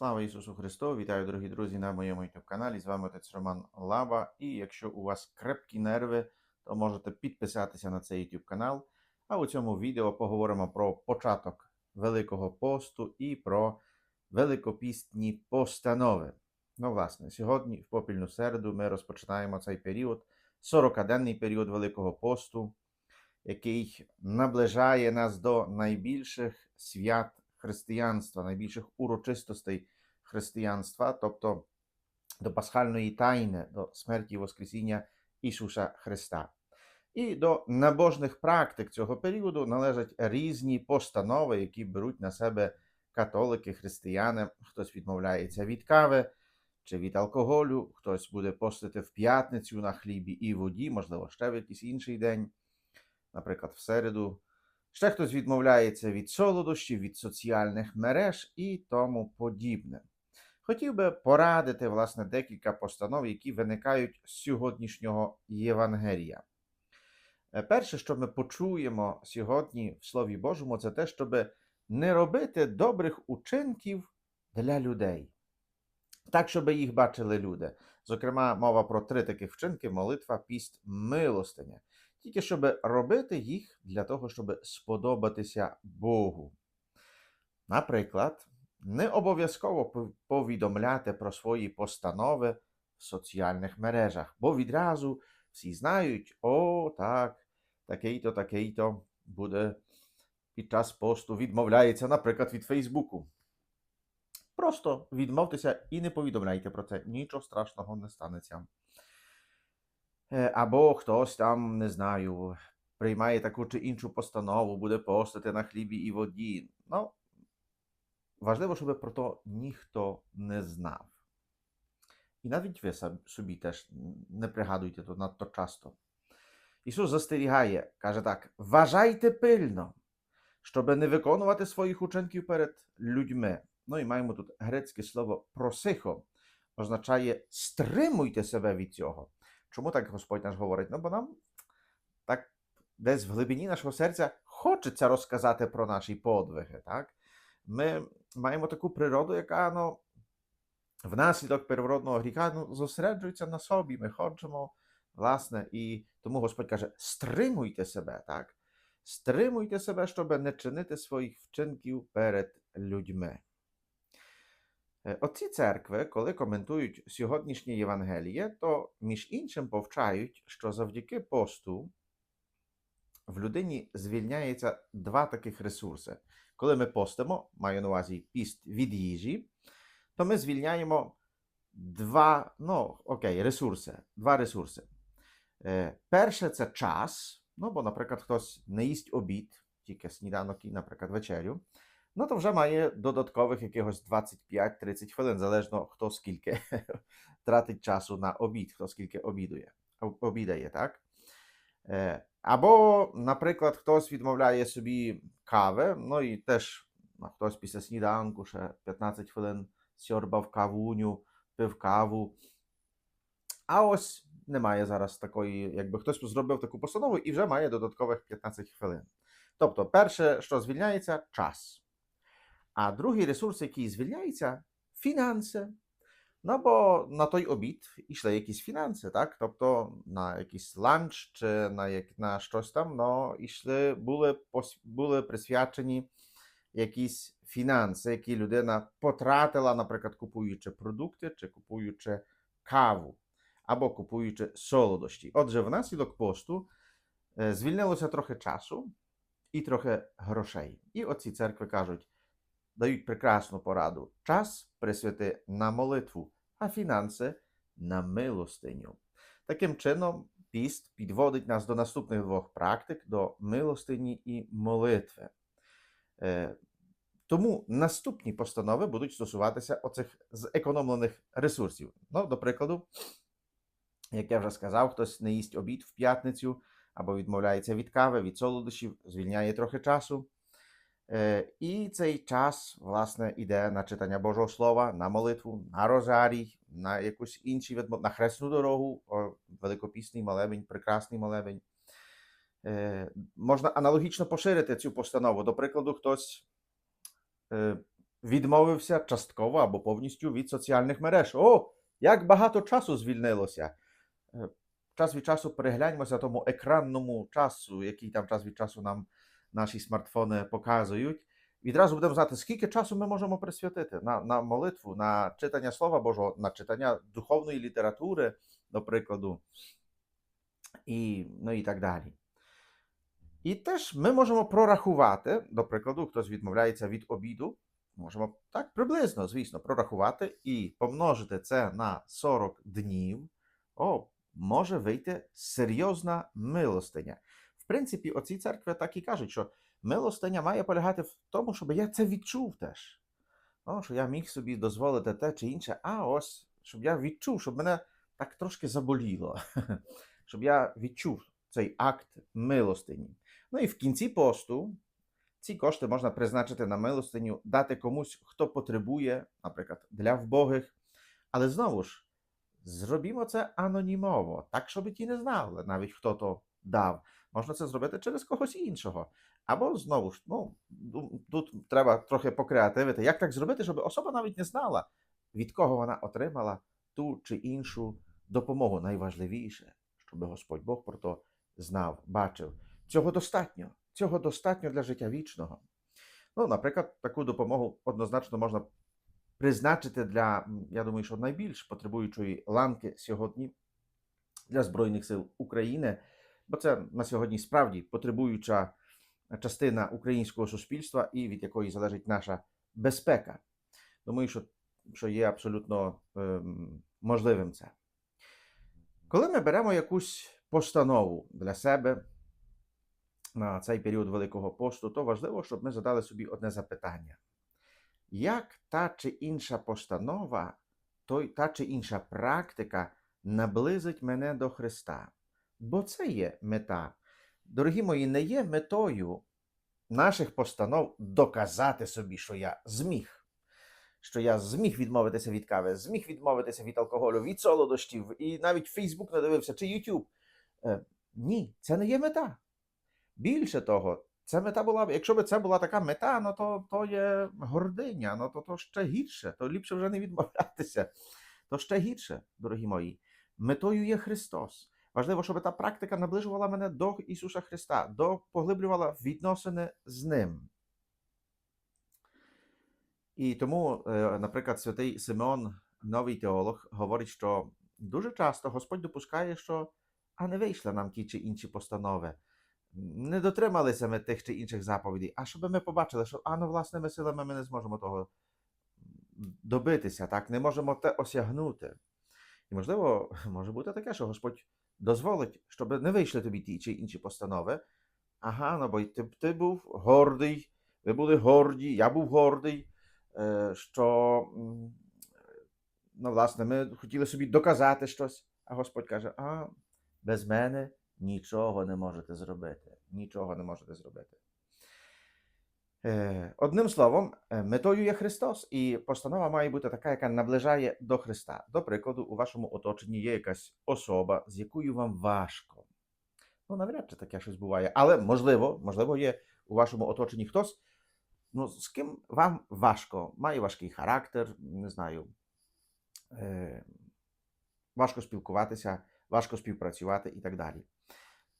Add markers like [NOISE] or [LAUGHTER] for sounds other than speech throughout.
Слава Ісусу Христу! Вітаю, дорогі друзі, на моєму youtube каналі. З вами отець Роман Лаба. І якщо у вас крепкі нерви, то можете підписатися на цей youtube канал. А у цьому відео поговоримо про початок Великого посту і про великопістні постанови. Ну, власне, сьогодні, в попільну середу, ми розпочинаємо цей період, 40-денний період Великого посту, який наближає нас до найбільших свят християнства, найбільших урочистостей християнства, тобто до пасхальної тайни, до смерті і Воскресіння Ісуса Христа. І до набожних практик цього періоду належать різні постанови, які беруть на себе католики, християни. Хтось відмовляється від кави чи від алкоголю, хтось буде постити в п'ятницю на хлібі і воді, можливо, ще в якийсь інший день, наприклад, в середу. Ще хтось відмовляється від солодощів, від соціальних мереж і тому подібне. Хотів би порадити, власне, декілька постанов, які виникають з сьогоднішнього Євангелія. Е, Перше, що ми почуємо сьогодні в Слові Божому, це те, щоб не робити добрих учинків для людей, так, щоб їх бачили люди. Зокрема, мова про три таких вчинки: молитва, піст, милостиня. Тільки щоб робити їх для того, щоб сподобатися Богу. Наприклад, не обов'язково повідомляти про свої постанови в соціальних мережах, бо відразу всі знають, о, так, такий-то, такий-то буде під час посту відмовляється, наприклад, від Фейсбуку. Просто відмовтеся і не повідомляйте про це. Нічого страшного не станеться. Або хтось там, не знаю, приймає таку чи іншу постанову, буде постити на хлібі і воді. Ну, важливо, щоб про то ніхто не знав. І навіть ви собі теж не пригадуйте то надто часто. Ісус застерігає, каже так: вважайте пильно, щоб не виконувати своїх учинків перед людьми. Ну і маємо тут грецьке слово просихо, означає стримуйте себе від цього. Чому так Господь наш говорить? Ну, бо нам так десь в глибині нашого серця хочеться розказати про наші подвиги. Так? Ми маємо таку природу, яка ну, внаслідок первородного гріха ну, зосереджується на собі. Ми хочемо, власне, і тому Господь каже: стримуйте себе, так? Стримуйте себе, щоб не чинити своїх вчинків перед людьми. Е, Отці церкви, коли коментують сьогоднішнє Євангеліє, то між іншим повчають, що завдяки посту в людині звільняється два таких ресурси. Коли ми постимо, маю на увазі піст від їжі, то ми звільняємо два, ну, окей, ресурси. Два ресурси. Е, перше це час. Ну, бо, наприклад, хтось не їсть обід, тільки сніданок і, наприклад, вечерю. Ну, то вже має додаткових якихось 25-30 хвилин, залежно хто скільки [LAUGHS] тратить часу на обід, хто скільки обідує, обідає, так? Е, Або, наприклад, хтось відмовляє собі кави, ну і теж ну, хтось після сніданку ще 15 хвилин сьорбав кавуню, пив каву. А ось немає зараз такої, якби хтось зробив таку постанову і вже має додаткових 15 хвилин. Тобто, перше, що звільняється, час. А другий ресурс, який звільняється, фінанси. Ну, бо на той обід йшли якісь фінанси, так? Тобто на якийсь ланч чи на, як, на щось там, ну, йшли, були, були присвячені якісь фінанси, які людина потратила, наприклад, купуючи продукти чи купуючи каву або купуючи солодощі. Отже, внаслідок посту е, звільнилося трохи часу і трохи грошей. І оці церкви кажуть, дають прекрасну пораду. Час присвяти на молитву, а фінанси на милостиню. Таким чином, піст підводить нас до наступних двох практик: до милостині і молитви. Е, Тому наступні постанови будуть стосуватися оцих зекономлених ресурсів. Ну, до прикладу, як я вже сказав, хтось не їсть обід в п'ятницю або відмовляється від кави, від солодощів, звільняє трохи часу. Е, І цей час, власне, іде на читання Божого Слова, на молитву, на розарій, на якусь інші відмо- на хресну дорогу, великопісний молебень, прекрасний молебень. Е, Можна аналогічно поширити цю постанову. До прикладу, хтось е, відмовився частково або повністю від соціальних мереж. О, як багато часу звільнилося. Час від часу перегляньмося тому екранному часу, який там час від часу нам наші смартфони показують. Відразу будемо знати, скільки часу ми можемо присвятити на, на молитву, на читання Слова Божого, на читання духовної літератури, до прикладу, і, ну, і так далі. І теж ми можемо прорахувати, до прикладу, хтось відмовляється від обіду, можемо так приблизно, звісно, прорахувати і помножити це на 40 днів. О, може вийти серйозна милостиня. Принципі, оці церкви так і кажуть, що милостиня має полягати в тому, щоб я це відчув теж. О, що я міг собі дозволити те чи інше, а ось, щоб я відчув, щоб мене так трошки заболіло, [LAUGHS] щоб я відчув цей акт милостині. Ну і в кінці посту ці кошти можна призначити на милостиню, дати комусь, хто потребує, наприклад, для вбогих. Але знову ж, зробімо це анонімово, так, щоб ті не знали, навіть хто то дав. Можна це зробити через когось іншого. Або знову ж, ну, тут треба трохи покреативити. Як так зробити, щоб особа навіть не знала, від кого вона отримала ту чи іншу допомогу. Найважливіше, щоб Господь Бог про то знав, бачив. Цього достатньо. Цього достатньо для життя вічного. Ну, наприклад, таку допомогу однозначно можна призначити для, я думаю, що найбільш потребуючої ланки сьогодні для Збройних сил України, бо це на сьогодні справді потребуюча частина українського суспільства і від якої залежить наша безпека. Думаю, що, що є абсолютно ем, можливим це. Коли ми беремо якусь постанову для себе на цей період Великого посту, то важливо, щоб ми задали собі одне запитання: як та чи інша постанова, той, та чи інша практика наблизить мене до Христа? Бо це є мета. Дорогі мої, не є метою наших постанов доказати собі, що я зміг. Що я зміг відмовитися від кави, зміг відмовитися від алкоголю, від солодощів, і навіть Фейсбук не дивився чи YouTube. Е, ні, це не є мета. Більше того, це мета була якщо б це була така мета, ну то, то є гординя, ну то, то ще гірше, то ліпше вже не відмовлятися. То ще гірше, дорогі мої. Метою є Христос. Важливо, щоб та практика наближувала мене до Ісуса Христа, до поглиблювала відносини з Ним. І тому, е, наприклад, святий Симеон, новий теолог, говорить, що дуже часто Господь допускає, що а не вийшли нам ті чи інші постанови. Не дотрималися ми тих чи інших заповідей, а щоб ми побачили, що а ну власними силами ми не зможемо того добитися, так, не можемо те осягнути. І, можливо, може бути таке, що Господь дозволить, щоб не вийшли тобі ті чи інші постанови. Ага, ну бо ти, ти був гордий, ви були горді, я був гордий, е, що, ну, власне, ми хотіли собі доказати щось, а Господь каже: а без мене нічого не можете зробити. Нічого не можете зробити. Е, Одним словом, е, метою є Христос, і постанова має бути така, яка наближає до Христа. До прикладу, у вашому оточенні є якась особа, з якою вам важко. Ну, навряд чи таке щось буває. Але можливо, можливо, є у вашому оточенні хтось, ну, з ким вам важко, має важкий характер, не знаю, е, важко спілкуватися, важко співпрацювати і так далі.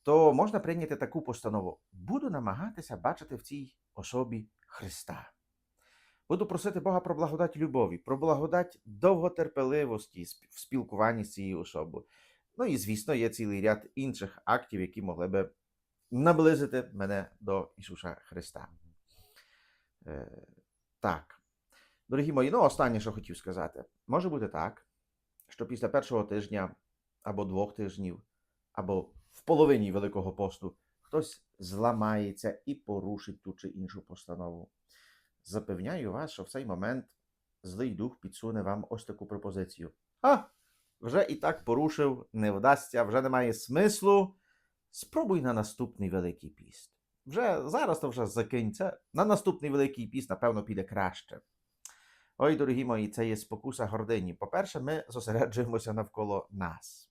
То можна прийняти таку постанову. Буду намагатися бачити в цій особі Христа. Буду просити Бога про благодать любові, про благодать довготерпеливості в спілкуванні з цією особою. Ну і, звісно, є цілий ряд інших актів, які могли би наблизити мене до Ісуса Христа. Е, так. Дорогі мої, ну останнє, що хотів сказати. Може бути так, що після першого тижня або двох тижнів, або в половині Великого посту хтось зламається і порушить ту чи іншу постанову. Запевняю вас, що в цей момент злий дух підсуне вам ось таку пропозицію. А, вже і так порушив, не вдасться, вже немає смислу. Спробуй на наступний Великий піст. Вже зараз то вже закинься. На наступний Великий піст, напевно, піде краще. Ой, дорогі мої, це є спокуса гордині. По-перше, ми зосереджуємося навколо нас.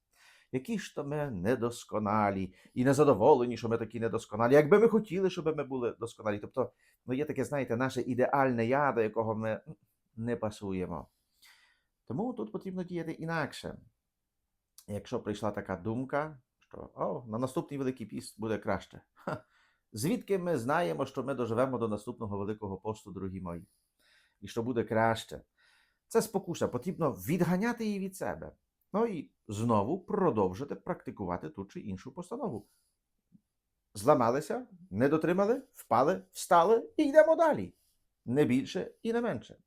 Які ж то ми недосконалі і незадоволені, що ми такі недосконалі. Якби ми хотіли, щоб ми були досконалі. Тобто, ну є таке, знаєте, наше ідеальне я, до якого ми не пасуємо. Тому тут потрібно діяти інакше. Якщо прийшла така думка, що о, на наступний Великий піст буде краще. Ха. Звідки ми знаємо, що ми доживемо до наступного Великого посту, дорогі мої, і що буде краще? Це спокуса, потрібно відганяти її від себе. Ну і знову продовжити практикувати ту чи іншу постанову. Зламалися, не дотримали, впали, встали і йдемо далі. Не більше і не менше.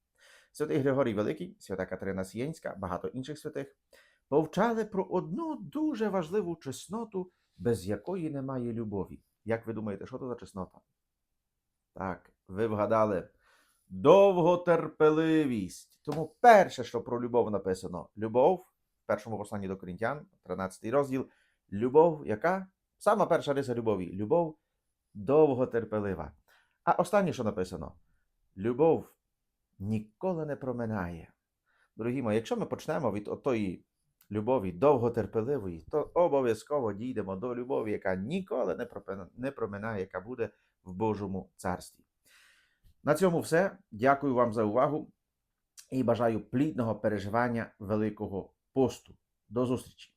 Святий Григорій Великий, свята Катерина Сієнська, багато інших святих повчали про одну дуже важливу чесноту, без якої немає любові. Як ви думаєте, що це за чеснота? Так, ви вгадали. Довготерпеливість. Тому перше, що про любов написано, любов першому посланні до Корінтян, 13 розділ. Любов, яка? Сама перша риса любові. Любов довготерпелива. А останнє, що написано, любов ніколи не проминає. Дорогі мої, якщо ми почнемо від отої любові довготерпеливої, то обов'язково дійдемо до любові, яка ніколи не проминає, яка буде в Божому царстві. На цьому все. Дякую вам за увагу і бажаю плідного переживання Великого посту. До зустрічі!